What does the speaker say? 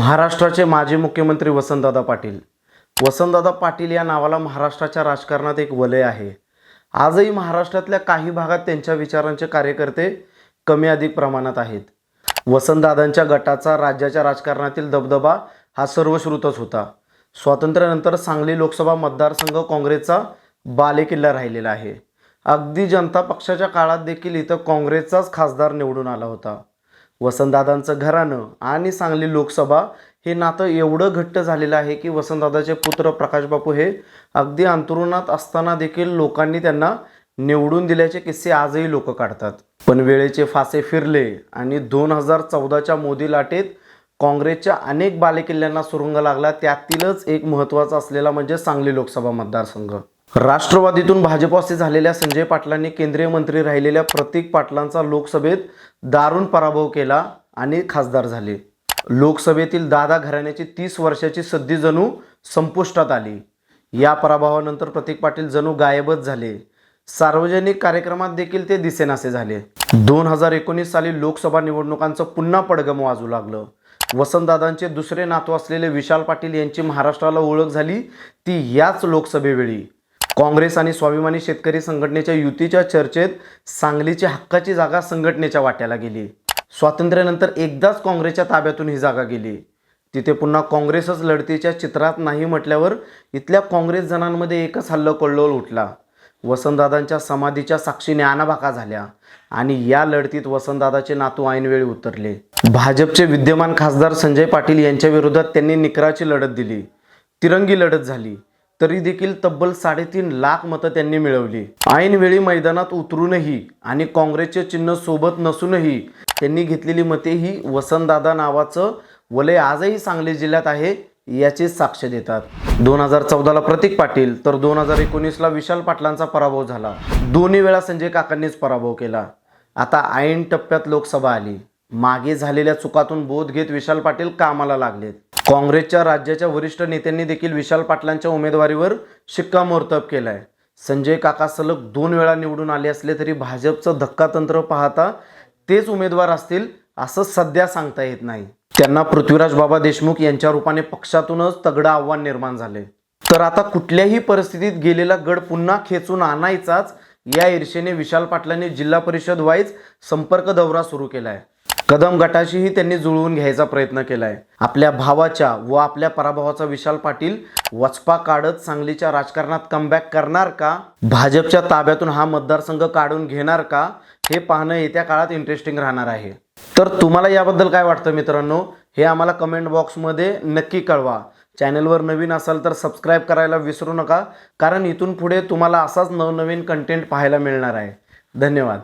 महाराष्ट्राचे माजी मुख्यमंत्री वसंतदादा पाटील. वसंतदादा पाटील या नावाला महाराष्ट्राच्या राजकारणात एक वलय आहे. आजही महाराष्ट्रातल्या काही भागात त्यांच्या विचारांचे कार्यकर्ते कमी अधिक प्रमाणात आहेत. वसंतदादांच्या गटाचा राज्याच्या राजकारणातील दबदबा हा सर्वश्रुतच होता. स्वातंत्र्यानंतर सांगली लोकसभा मतदारसंघ काँग्रेसचा बालेकिल्ला राहिलेला आहे. अगदी जनता पक्षाच्या काळात देखील इथं काँग्रेसचाच खासदार निवडून आला होता. वसंतदादांचं घराणं आणि सांगली लोकसभा हे नातं एवढं घट्ट झालेलं आहे की वसंतदादाचे पुत्र प्रकाश बापू हे अगदी अंतरुणात असताना देखील लोकांनी त्यांना निवडून दिल्याचे किस्से आजही लोक काढतात. पण वेळेचे फासे फिरले आणि दोन हजार चौदाच्या मोदी लाटेत काँग्रेसच्या अनेक बालेकिल्ल्यांना सुरुंग लागला त्यातीलच एक महत्त्वाचा असलेला म्हणजे सांगली लोकसभा मतदारसंघ. राष्ट्रवादीतून भाजपाशी झालेल्या संजय पाटलांनी केंद्रीय मंत्री राहिलेल्या प्रतीक पाटलांचा लोकसभेत दारुण पराभव केला आणि खासदार झाले. लोकसभेतील दादा घराण्याची तीस वर्षाची सद्दी जणू संपुष्टात आली. या पराभवानंतर प्रतीक पाटील जणू गायबच झाले. सार्वजनिक कार्यक्रमात देखील ते दिसेनासे झाले. दोन हजार एकोणीस साली लोकसभा निवडणुकांचं पुन्हा पडगम वाजू लागलं. वसंतदादांचे दुसरे नातू असलेले विशाल पाटील यांची महाराष्ट्राला ओळख झाली ती याच लोकसभेवेळी. काँग्रेस आणि स्वाभिमानी शेतकरी संघटनेच्या युतीच्या चर्चेत सांगलीची हक्काची जागा संघटनेच्या वाट्याला गेली. स्वातंत्र्यानंतर एकदाच काँग्रेसच्या ताब्यातून ही जागा गेली. तिथे पुन्हा काँग्रेसच लढतीच्या चित्रात नाही म्हटल्यावर इथल्या काँग्रेस जणांमध्ये एकच हल्लकल्लोळ उठला. वसंतदादांच्या समाधीच्या साक्षीने आनाबाका झाल्या आणि या लढतीत वसंतदादाचे नातू ऐनवेळी उतरले. भाजपचे विद्यमान खासदार संजय पाटील यांच्या विरोधात त्यांनी निकराची लढत दिली. तिरंगी लढत झाली. तरी देखील तब्बल साडेतीन लाख मतं त्यांनी मिळवली. ऐनवेळी मैदानात उतरूनही आणि काँग्रेसचे चिन्ह सोबत नसूनही त्यांनी घेतलेली मते ही वसंतदादा नावाचं वलय आजही सांगली जिल्ह्यात आहे याची साक्ष देतात. दोन हजार चौदाला प्रतीक पाटील तर दोन हजार एकोणीसला विशाल पाटलांचा पराभव झाला. दोन्ही वेळा संजय काकांनीच पराभव केला. आता ऐन टप्प्यात लोकसभा आली. मागे झालेल्या चुकातून बोध घेत विशाल पाटील कामाला लागलेत. काँग्रेसच्या राज्याच्या वरिष्ठ नेत्यांनी देखील विशाल पाटलांच्या उमेदवारीवर शिक्कामोर्तब केलाय. संजय काका सलग दोन वेळा निवडून आले असले तरी भाजपचं धक्कातंत्र पाहता तेच उमेदवार असतील असं सध्या सांगता येत नाही. त्यांना पृथ्वीराज बाबा देशमुख यांच्या रूपाने पक्षातूनच तगडं आव्हान निर्माण झाले तर आता कुठल्याही परिस्थितीत गेलेला गड पुन्हा खेचून आणायचाच या ईर्षेने विशाल पाटलांनी जिल्हा परिषद वाईज संपर्क दौरा सुरू केलाय. कदम गटाशीही त्यांनी जुळवून घ्यायचा प्रयत्न केलाय. आपल्या भावाच्या व आपल्या पराभवाचा विशाल पाटील वचपा काढत सांगलीच्या राजकारणात कमबॅक करणार का? भाजपच्या ताब्यातून हा मतदारसंघ काढून घेणार का? हे पाहणं येत्या काळात इंटरेस्टिंग राहणार आहे. तर तुम्हाला याबद्दल काय वाटतं मित्रांनो? हे आम्हाला कमेंट बॉक्समध्ये नक्की कळवा. चॅनलवर नवीन असाल तर सबस्क्राईब करायला विसरू नका कारण इथून पुढे तुम्हाला असाच नवनवीन कंटेंट पाहायला मिळणार आहे. धन्यवाद.